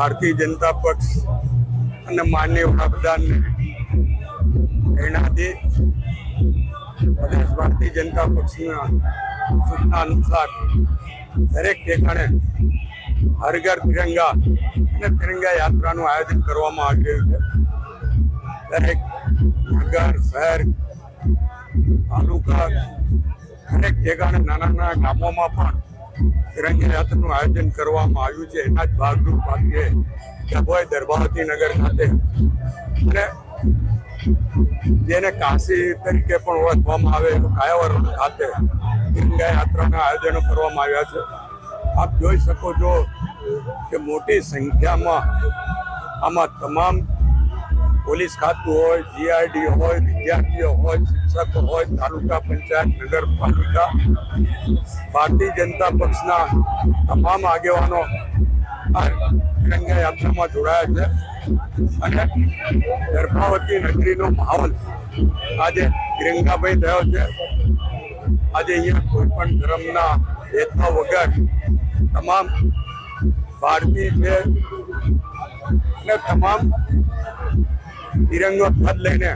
ભારતીય જનતા પક્ષ અને માન્ય વડાપ્રધાનને પ્રેરણાથી ભારતીય જનતા પક્ષના સૂચના અનુસાર દરેક ઠેકાણે હર ઘર તિરંગા અને તિરંગા યાત્રાનું આયોજન કરવામાં આવી રહ્યું છે. દરેક નગર, શહેર, તાલુકા, દરેક ઠેકાણે નાના નાના ગામોમાં પણ તિરંગા આયોજન કરવામાં આવ્યું છે. એના જ ભાગરૂપ આજે ડભોઈ દરબારતી નગર ખાતે અને જેને કાશી તરીકે પણ ઓળખવામાં આવે એવું કાયાવરણ ખાતે તિરંગા યાત્રાના આયોજનો કરવામાં આવ્યા છે. આપ જોઈ શકો છો કે મોટી સંખ્યામાં આમાં તમામ પોલીસ ખાતું હોય જીઆરડી હોય, વિદ્યાર્થીઓ હોય, શિક્ષકો હોય, તાલુકા પંચાયત, નગરપાલિકા, ભારતીય જનતા પક્ષના તમામ આગેવાનો આ તિરંગા યાત્રામાં જોડાયા છે. અને ગર્ભાવતી નગરીનો માહોલ આજે તિરંગાભાઈ થયો છે. આજે અહીંયા કોઈ પણ ધર્મના ભેદભાવ વગર તમામ ભારતીય છે અને તમામ તિરંગો પદ લઈને